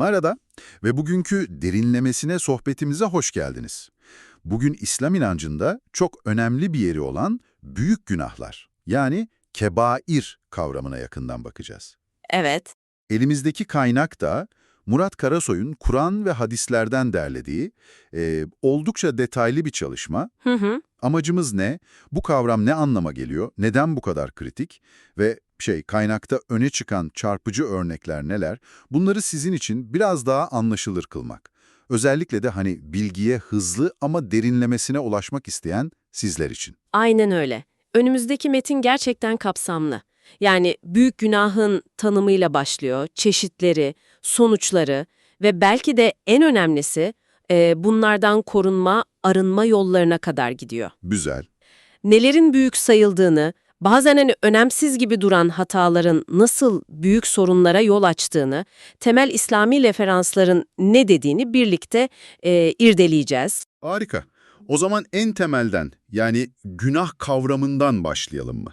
Merhaba ve bugünkü derinlemesine sohbetimize hoş geldiniz. Bugün İslam inancında çok önemli bir yeri olan büyük günahlar, yani kebair kavramına yakından bakacağız. Evet. Elimizdeki kaynak da Murat Karasoy'un Kur'an ve hadislerden derlediği e, oldukça detaylı bir çalışma. Hı hı. Amacımız ne? Bu kavram ne anlama geliyor? Neden bu kadar kritik? Ve şey kaynakta öne çıkan çarpıcı örnekler neler? Bunları sizin için biraz daha anlaşılır kılmak. Özellikle de hani bilgiye hızlı ama derinlemesine ulaşmak isteyen sizler için. Aynen öyle. Önümüzdeki metin gerçekten kapsamlı. Yani büyük günahın tanımıyla başlıyor, çeşitleri, sonuçları ve belki de en önemlisi e, bunlardan korunma, arınma yollarına kadar gidiyor. Güzel. Nelerin büyük sayıldığını, bazen hani önemsiz gibi duran hataların nasıl büyük sorunlara yol açtığını, temel İslami referansların ne dediğini birlikte e, irdeleyeceğiz. Harika. O zaman en temelden yani günah kavramından başlayalım mı?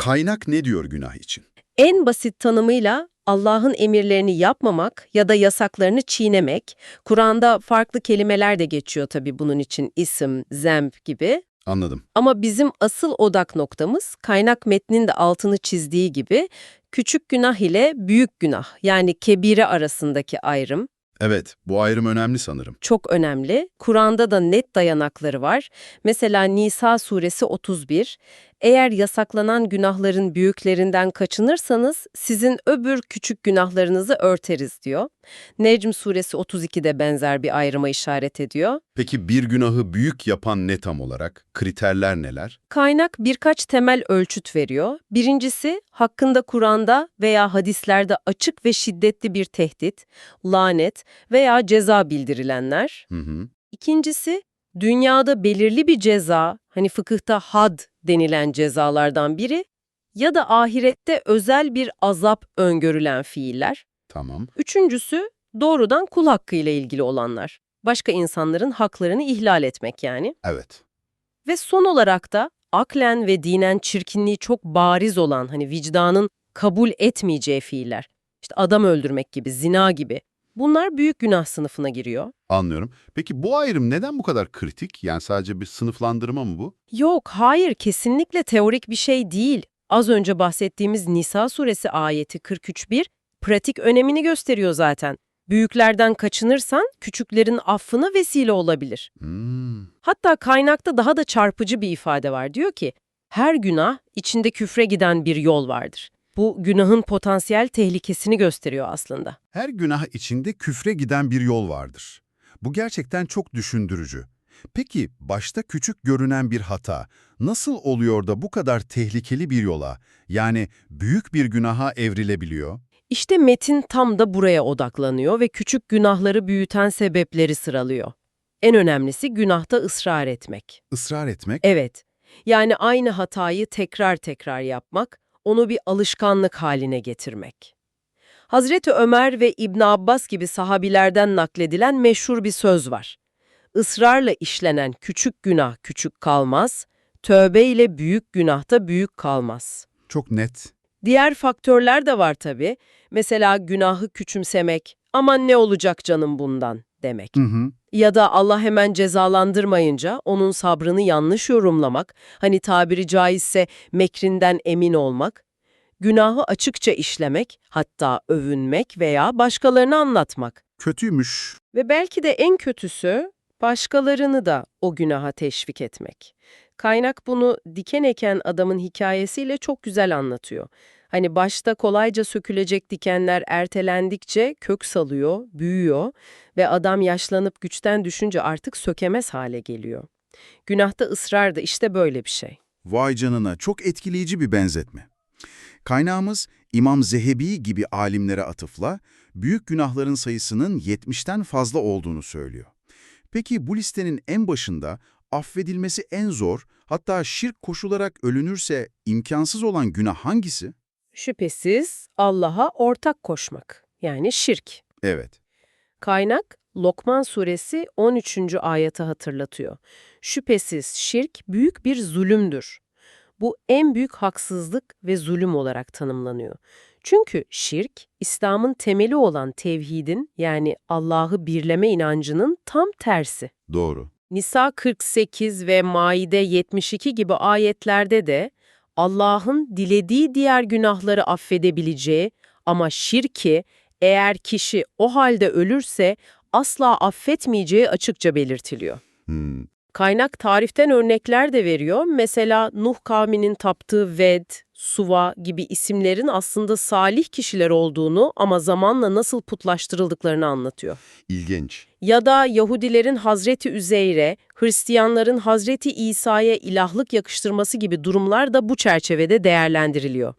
Kaynak ne diyor günah için? En basit tanımıyla Allah'ın emirlerini yapmamak ya da yasaklarını çiğnemek. Kur'an'da farklı kelimeler de geçiyor tabii bunun için isim, zemb gibi. Anladım. Ama bizim asıl odak noktamız kaynak metnin de altını çizdiği gibi küçük günah ile büyük günah yani kebire arasındaki ayrım Evet, bu ayrım önemli sanırım. çok önemli. Kur'an'da da net dayanakları var. Mesela Nisa suresi 31. Eğer yasaklanan günahların büyüklerinden kaçınırsanız sizin öbür küçük günahlarınızı örteriz diyor. Necm suresi 32'de benzer bir ayrıma işaret ediyor. Peki bir günahı büyük yapan ne tam olarak? Kriterler neler? Kaynak birkaç temel ölçüt veriyor. Birincisi, hakkında Kur'an'da veya hadislerde açık ve şiddetli bir tehdit, lanet veya ceza bildirilenler. Hı hı. İkincisi, dünyada belirli bir ceza, hani fıkıhta had denilen cezalardan biri ya da ahirette özel bir azap öngörülen fiiller. Tamam. Üçüncüsü, doğrudan kul hakkıyla ilgili olanlar. Başka insanların haklarını ihlal etmek yani. Evet. Ve son olarak da aklen ve dinen çirkinliği çok bariz olan hani vicdanın kabul etmeyeceği fiiller. İşte adam öldürmek gibi, zina gibi. Bunlar büyük günah sınıfına giriyor. Anlıyorum. Peki bu ayrım neden bu kadar kritik? Yani sadece bir sınıflandırma mı bu? Yok, hayır kesinlikle teorik bir şey değil. Az önce bahsettiğimiz Nisa suresi ayeti 43.1 pratik önemini gösteriyor zaten. Büyüklerden kaçınırsan küçüklerin affına vesile olabilir. Hmm. Hatta kaynakta daha da çarpıcı bir ifade var. Diyor ki, her günah içinde küfre giden bir yol vardır. Bu günahın potansiyel tehlikesini gösteriyor aslında. Her günah içinde küfre giden bir yol vardır. Bu gerçekten çok düşündürücü. Peki başta küçük görünen bir hata nasıl oluyor da bu kadar tehlikeli bir yola, yani büyük bir günaha evrilebiliyor? İşte metin tam da buraya odaklanıyor ve küçük günahları büyüten sebepleri sıralıyor. En önemlisi günahta ısrar etmek. Israr etmek, Evet, yani aynı hatayı tekrar tekrar yapmak, onu bir alışkanlık haline getirmek. Hazreti Ömer ve İbn Abbas gibi sahabilerden nakledilen meşhur bir söz var. Israrla işlenen küçük günah küçük kalmaz, tövbe ile büyük günah da büyük kalmaz. çok net. Diğer faktörler de var tabii. Mesela günahı küçümsemek, aman ne olacak canım bundan demek. Hı hı. Ya da Allah hemen cezalandırmayınca onun sabrını yanlış yorumlamak, hani tabiri caizse mekrinden emin olmak, günahı açıkça işlemek, hatta övünmek veya başkalarına anlatmak. Kötüymüş. Ve belki de en kötüsü başkalarını da o günaha teşvik etmek. Kaynak bunu diken eken adamın hikayesiyle çok güzel anlatıyor. Hani başta kolayca sökülecek dikenler ertelendikçe kök salıyor, büyüyor ve adam yaşlanıp güçten düşünce artık sökemez hale geliyor. Günahta ısrar da işte böyle bir şey. Vay canına çok etkileyici bir benzetme. Kaynağımız İmam Zehebi gibi alimlere atıfla büyük günahların sayısının 70'ten fazla olduğunu söylüyor. Peki bu listenin en başında affedilmesi en zor, hatta şirk koşularak ölünürse imkansız olan günah hangisi? Şüphesiz Allah'a ortak koşmak yani şirk. Evet. Kaynak Lokman suresi 13. ayeti hatırlatıyor. Şüphesiz şirk büyük bir zulümdür. Bu en büyük haksızlık ve zulüm olarak tanımlanıyor. Çünkü şirk, İslam'ın temeli olan tevhidin yani Allah'ı birleme inancının tam tersi. Doğru. Nisa 48 ve Maide 72 gibi ayetlerde de Allah'ın dilediği diğer günahları affedebileceği ama şirki eğer kişi o halde ölürse asla affetmeyeceği açıkça belirtiliyor. Hmm. Kaynak tariften örnekler de veriyor. Mesela Nuh kavminin taptığı Ved, Suva gibi isimlerin aslında salih kişiler olduğunu ama zamanla nasıl putlaştırıldıklarını anlatıyor. İlginç. Ya da Yahudilerin Hazreti Üzeyre, Hristiyanların Hazreti İsa'ya ilahlık yakıştırması gibi durumlar da bu çerçevede değerlendiriliyor.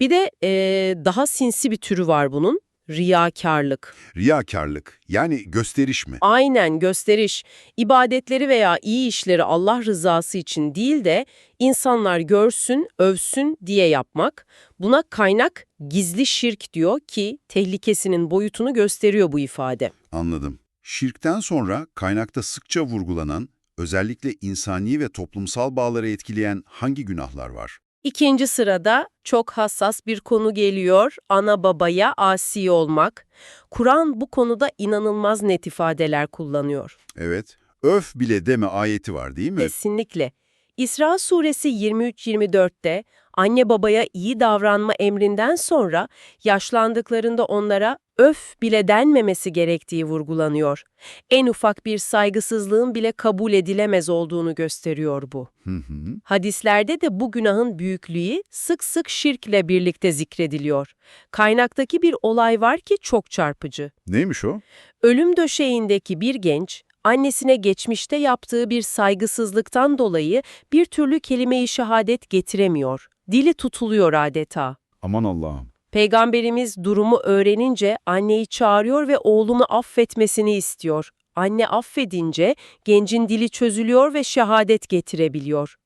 Bir de eee, daha sinsi bir türü var bunun, riyakarlık. Riyakarlık, yani gösteriş mi? Aynen gösteriş, ibadetleri veya iyi işleri Allah rızası için değil de insanlar görsün, övsün diye yapmak. Buna kaynak gizli şirk diyor ki tehlikesinin boyutunu gösteriyor bu ifade. Anladım. Şirkten sonra kaynakta sıkça vurgulanan, özellikle insani ve toplumsal bağları etkileyen hangi günahlar var? İkinci sırada çok hassas bir konu geliyor, ana babaya asi olmak. Kur'an bu konuda inanılmaz net ifadeler kullanıyor. Evet, öf bile deme ayeti var değil mi? Kesinlikle. İsra suresi 23-24'te anne babaya iyi davranma emrinden sonra yaşlandıklarında onlara öf bile denmemesi gerektiği vurgulanıyor. En ufak bir saygısızlığın bile kabul edilemez olduğunu gösteriyor bu. Hı hı. Hadislerde de bu günahın büyüklüğü sık sık şirkle birlikte zikrediliyor. Kaynaktaki bir olay var ki çok çarpıcı. Neymiş o? Ölüm döşeğindeki bir genç, annesine geçmişte yaptığı bir saygısızlıktan dolayı bir türlü kelime-i şehadet getiremiyor. Dili tutuluyor adeta. Aman Allah'ım. Peygamberimiz durumu öğrenince anneyi çağırıyor ve oğlunu affetmesini istiyor. Anne affedince gencin dili çözülüyor ve şehadet getirebiliyor.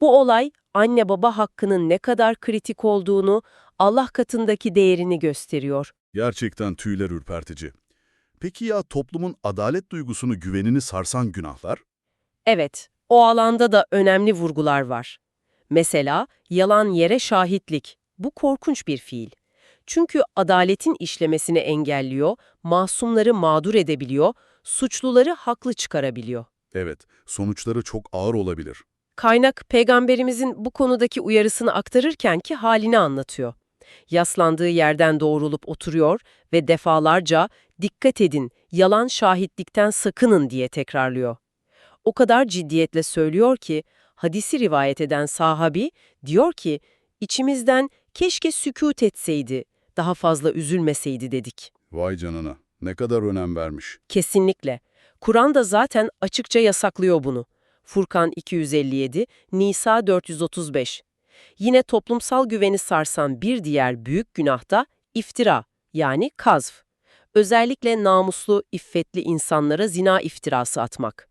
Bu olay anne baba hakkının ne kadar kritik olduğunu, Allah katındaki değerini gösteriyor. Gerçekten tüyler ürpertici. Peki ya toplumun adalet duygusunu, güvenini sarsan günahlar? Evet, o alanda da önemli vurgular var. Mesela yalan yere şahitlik. Bu korkunç bir fiil. Çünkü adaletin işlemesini engelliyor, masumları mağdur edebiliyor, suçluları haklı çıkarabiliyor. Evet, sonuçları çok ağır olabilir. Kaynak peygamberimizin bu konudaki uyarısını aktarırken ki halini anlatıyor. Yaslandığı yerden doğrulup oturuyor ve defalarca dikkat edin, yalan şahitlikten sakının diye tekrarlıyor. O kadar ciddiyetle söylüyor ki hadisi rivayet eden sahabi diyor ki içimizden keşke sükût etseydi, daha fazla üzülmeseydi dedik. Vay canına, ne kadar önem vermiş. Kesinlikle. Kur'an da zaten açıkça yasaklıyor bunu. Furkan 257, Nisa 435. Yine toplumsal güveni sarsan bir diğer büyük günah da iftira, yani kazf. Özellikle namuslu, iffetli insanlara zina iftirası atmak.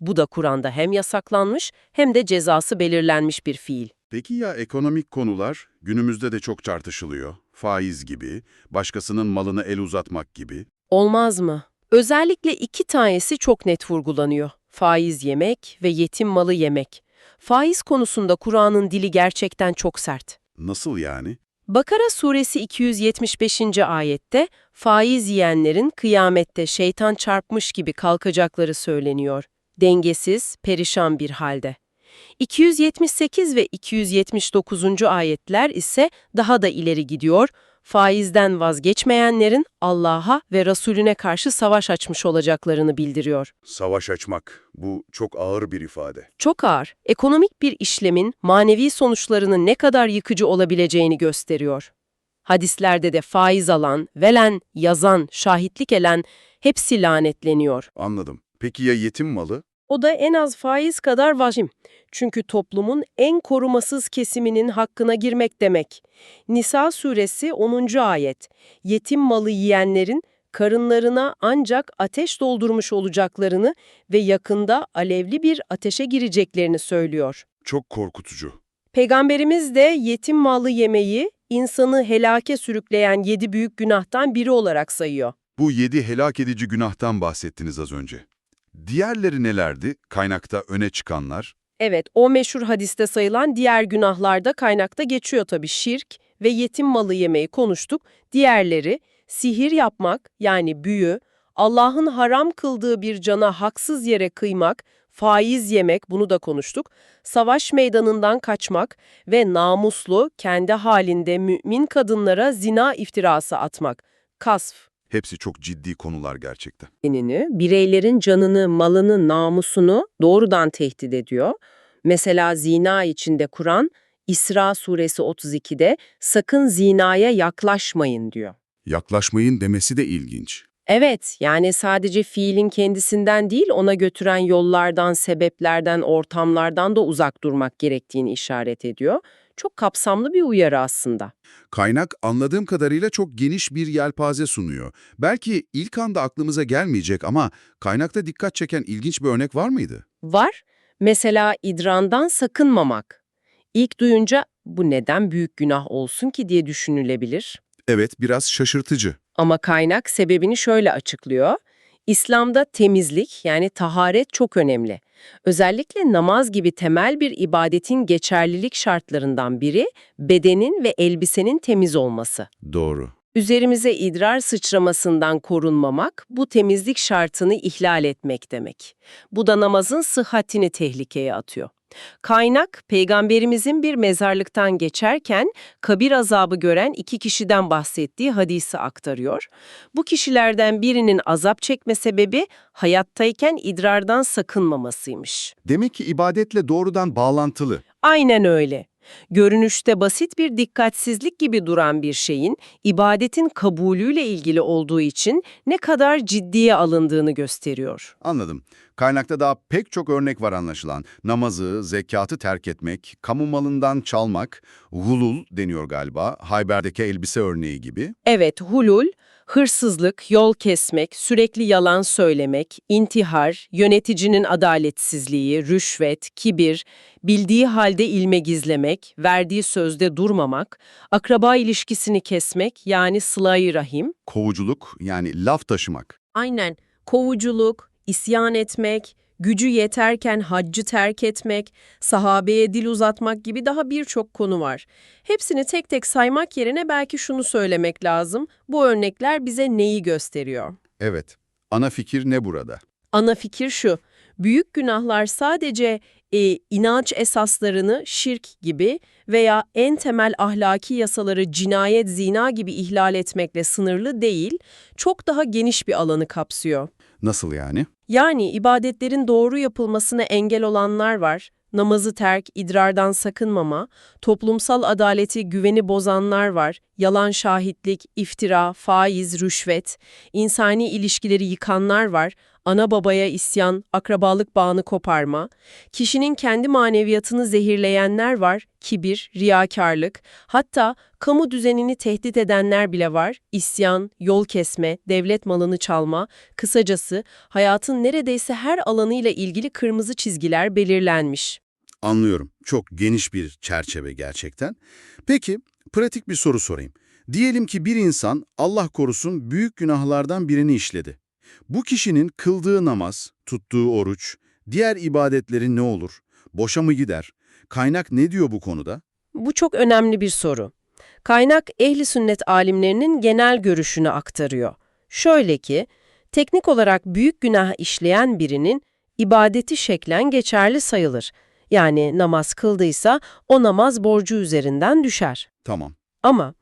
Bu da Kur'an'da hem yasaklanmış hem de cezası belirlenmiş bir fiil. Peki ya ekonomik konular? Günümüzde de çok tartışılıyor. Faiz gibi, başkasının malına el uzatmak gibi. Olmaz mı? Özellikle iki tanesi çok net vurgulanıyor. Faiz yemek ve yetim malı yemek. Faiz konusunda Kur'an'ın dili gerçekten çok sert. Nasıl yani? Bakara suresi 275. ayette faiz yiyenlerin kıyamette şeytan çarpmış gibi kalkacakları söyleniyor. Dengesiz, perişan bir halde. 278 ve 279. ayetler ise daha da ileri gidiyor. Faizden vazgeçmeyenlerin Allah'a ve Resulüne karşı savaş açmış olacaklarını bildiriyor. Savaş açmak. Bu çok ağır bir ifade. Çok ağır, ekonomik bir işlemin manevi sonuçlarının ne kadar yıkıcı olabileceğini gösteriyor. Hadislerde de faiz alan, velen, yazan, şahitlik eden hepsi lanetleniyor. Anladım. Peki ya yetim malı? O da en az faiz kadar vahim. Çünkü toplumun en korumasız kesiminin hakkına girmek demek. Nisa suresi 10. ayet. Yetim malı yiyenlerin karınlarına ancak ateş doldurmuş olacaklarını ve yakında alevli bir ateşe gireceklerini söylüyor. Çok korkutucu. Peygamberimiz de yetim malı yemeyi insanı helake sürükleyen yedi büyük günahtan biri olarak sayıyor. Bu yedi helak edici günahtan bahsettiniz az önce. Diğerleri nelerdi? Kaynakta öne çıkanlar. Evet, o meşhur hadiste sayılan diğer günahlarda kaynakta geçiyor tabii şirk, ve yetim malı yemeyi konuştuk. Diğerleri sihir yapmak yani büyü, Allah'ın haram kıldığı bir cana haksız yere kıymak, faiz yemek bunu da konuştuk. Savaş meydanından kaçmak ve namuslu, kendi halinde mümin kadınlara zina iftirası atmak. Kasf. Hepsi çok ciddi konular gerçekten. dinini, bireylerin canını, malını, namusunu doğrudan tehdit ediyor. Mesela zina içinde Kur'an, İsra suresi 32'de sakın zinaya yaklaşmayın diyor. Yaklaşmayın demesi de ilginç. Evet, yani sadece fiilin kendisinden değil, ona götüren yollardan, sebeplerden, ortamlardan da uzak durmak gerektiğini işaret ediyor. Çok kapsamlı bir uyarı aslında. Kaynak anladığım kadarıyla çok geniş bir yelpaze sunuyor. Belki ilk anda aklımıza gelmeyecek ama kaynakta dikkat çeken ilginç bir örnek var mıydı? Var. Mesela idrandan sakınmamak. İlk duyunca bu neden büyük günah olsun ki diye düşünülebilir. Evet, biraz şaşırtıcı. Ama kaynak sebebini şöyle açıklıyor. İslam'da temizlik yani taharet çok önemli. Özellikle namaz gibi temel bir ibadetin geçerlilik şartlarından biri bedenin ve elbisenin temiz olması. Doğru. Üzerimize idrar sıçramasından korunmamak, bu temizlik şartını ihlal etmek demek. Bu da namazın sıhhatini tehlikeye atıyor. Kaynak, peygamberimizin bir mezarlıktan geçerken kabir azabı gören iki kişiden bahsettiği hadisi aktarıyor. Bu kişilerden birinin azap çekme sebebi hayattayken idrardan sakınmamasıymış. Demek ki ibadetle doğrudan bağlantılı. Aynen öyle. Görünüşte basit bir dikkatsizlik gibi duran bir şeyin ibadetin kabulüyle ilgili olduğu için ne kadar ciddiye alındığını gösteriyor. Anladım. Kaynakta daha pek çok örnek var anlaşılan. Namazı, zekatı terk etmek, kamu malından çalmak, gulul deniyor galiba, Hayber'deki elbise örneği gibi. Evet, hulul, hırsızlık, yol kesmek, sürekli yalan söylemek, intihar, yöneticinin adaletsizliği, rüşvet, kibir, bildiği halde ilme gizlemek, verdiği sözde durmamak, akraba ilişkisini kesmek yani sıla-i rahim, Kovuculuk yani laf taşımak. Aynen. Kovuculuk, isyan etmek, gücü yeterken haccı terk etmek, sahabeye dil uzatmak gibi daha birçok konu var. Hepsini tek tek saymak yerine belki şunu söylemek lazım. Bu örnekler bize neyi gösteriyor? Evet. Ana fikir ne burada? Ana fikir şu. Büyük günahlar sadece e, inanç esaslarını şirk gibi veya en temel ahlaki yasaları cinayet, zina gibi ihlal etmekle sınırlı değil, çok daha geniş bir alanı kapsıyor. Nasıl yani? Yani ibadetlerin doğru yapılmasına engel olanlar var, namazı terk, idrardan sakınmama, toplumsal adaleti, güveni bozanlar var, yalan şahitlik, iftira, faiz, rüşvet, insani ilişkileri yıkanlar var, ana babaya isyan, akrabalık bağını koparma, kişinin kendi maneviyatını zehirleyenler var, kibir, riyakarlık, hatta kamu düzenini tehdit edenler bile var, isyan, yol kesme, devlet malını çalma, kısacası hayatın neredeyse her alanıyla ilgili kırmızı çizgiler belirlenmiş. Anlıyorum. Çok geniş bir çerçeve gerçekten. Peki, pratik bir soru sorayım. Diyelim ki bir insan, Allah korusun, büyük günahlardan birini işledi. Bu kişinin kıldığı namaz, tuttuğu oruç, diğer ibadetleri ne olur? Boşa mı gider? Kaynak ne diyor bu konuda? Bu çok önemli bir soru. Kaynak ehli sünnet alimlerinin genel görüşünü aktarıyor. Şöyle ki, teknik olarak büyük günah işleyen birinin ibadeti şeklen geçerli sayılır. Yani namaz kıldıysa o namaz borcu üzerinden düşer. Tamam. Ama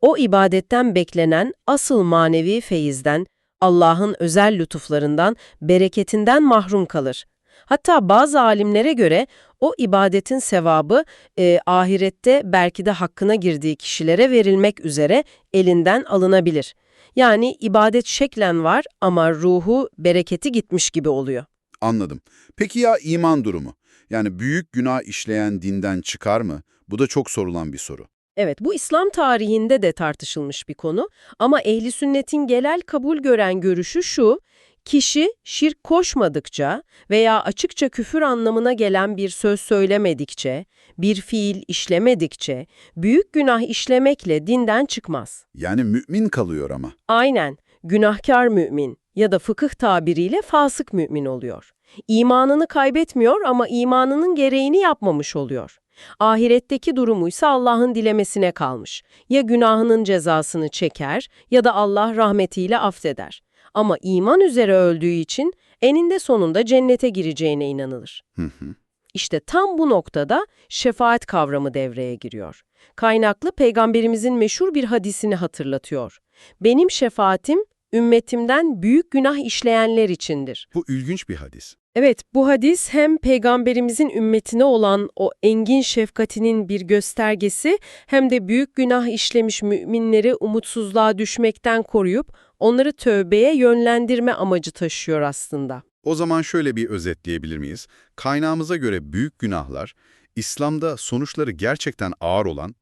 o ibadetten beklenen asıl manevi feyizden, Allah'ın özel lütuflarından, bereketinden mahrum kalır. Hatta bazı alimlere göre o ibadetin sevabı e, ahirette belki de hakkına girdiği kişilere verilmek üzere elinden alınabilir. Yani ibadet şeklen var ama ruhu, bereketi gitmiş gibi oluyor. Anladım. Peki ya iman durumu? Yani büyük günah işleyen dinden çıkar mı? Bu da çok sorulan bir soru. Evet, bu İslam tarihinde de tartışılmış bir konu ama ehli sünnetin genel kabul gören görüşü şu, kişi şirk koşmadıkça veya açıkça küfür anlamına gelen bir söz söylemedikçe, bir fiil işlemedikçe, büyük günah işlemekle dinden çıkmaz. Yani mümin kalıyor ama. Aynen, günahkar mümin ya da fıkıh tabiriyle fasık mümin oluyor. İmanını kaybetmiyor ama imanının gereğini yapmamış oluyor. Ahiretteki durumuysa Allah'ın dilemesine kalmış. Ya günahının cezasını çeker ya da Allah rahmetiyle affeder. Ama iman üzere öldüğü için eninde sonunda cennete gireceğine inanılır. Hı hı. İşte tam bu noktada şefaat kavramı devreye giriyor. Kaynaklı peygamberimizin meşhur bir hadisini hatırlatıyor. Benim şefaatim ümmetimden büyük günah işleyenler içindir. Bu ilginç bir hadis. Evet, bu hadis hem peygamberimizin ümmetine olan o engin şefkatinin bir göstergesi hem de büyük günah işlemiş müminleri umutsuzluğa düşmekten koruyup onları tövbeye yönlendirme amacı taşıyor aslında. O zaman şöyle bir özetleyebilir miyiz? Kaynağımıza göre büyük günahlar, İslam'da sonuçları gerçekten ağır olan,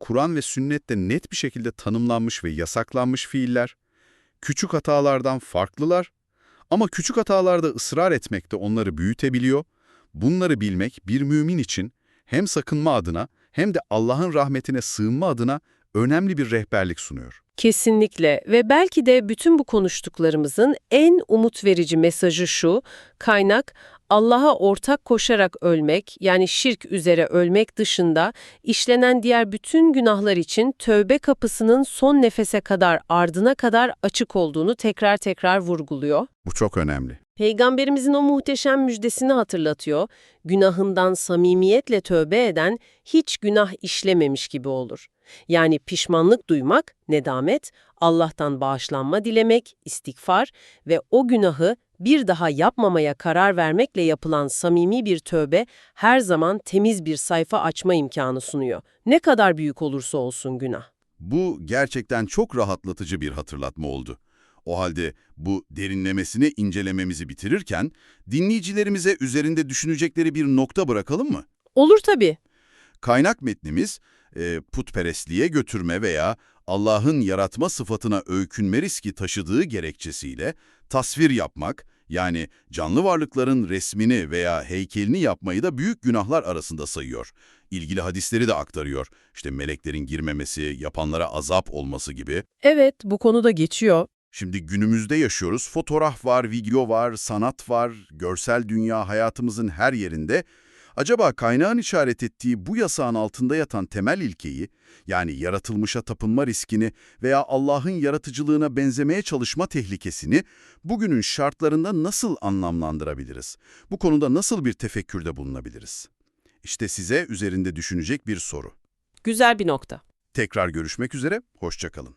Kur'an ve sünnette net bir şekilde tanımlanmış ve yasaklanmış fiiller, küçük hatalardan farklılar ama küçük hatalarda ısrar etmek de onları büyütebiliyor. Bunları bilmek bir mümin için hem sakınma adına hem de Allah'ın rahmetine sığınma adına önemli bir rehberlik sunuyor. Kesinlikle ve belki de bütün bu konuştuklarımızın en umut verici mesajı şu, kaynak Allah'a ortak koşarak ölmek yani şirk üzere ölmek dışında işlenen diğer bütün günahlar için tövbe kapısının son nefese kadar ardına kadar açık olduğunu tekrar tekrar vurguluyor. Bu çok önemli. Peygamberimizin o muhteşem müjdesini hatırlatıyor. Günahından samimiyetle tövbe eden hiç günah işlememiş gibi olur. Yani pişmanlık duymak, nedamet, Allah'tan bağışlanma dilemek, istikfar ve o günahı bir daha yapmamaya karar vermekle yapılan samimi bir tövbe her zaman temiz bir sayfa açma imkanı sunuyor. Ne kadar büyük olursa olsun günah. Bu gerçekten çok rahatlatıcı bir hatırlatma oldu. O halde bu derinlemesine incelememizi bitirirken dinleyicilerimize üzerinde düşünecekleri bir nokta bırakalım mı? Olur tabii. Kaynak metnimiz e, putperestliğe götürme veya Allah'ın yaratma sıfatına öykünme riski taşıdığı gerekçesiyle tasvir yapmak, yani canlı varlıkların resmini veya heykelini yapmayı da büyük günahlar arasında sayıyor. İlgili hadisleri de aktarıyor. İşte meleklerin girmemesi, yapanlara azap olması gibi. Evet, bu konuda geçiyor. Şimdi günümüzde yaşıyoruz. Fotoğraf var, video var, sanat var, görsel dünya hayatımızın her yerinde. Acaba kaynağın işaret ettiği bu yasağın altında yatan temel ilkeyi, yani yaratılmışa tapınma riskini veya Allah'ın yaratıcılığına benzemeye çalışma tehlikesini bugünün şartlarında nasıl anlamlandırabiliriz? Bu konuda nasıl bir tefekkürde bulunabiliriz? İşte size üzerinde düşünecek bir soru. Güzel bir nokta. Tekrar görüşmek üzere, hoşçakalın.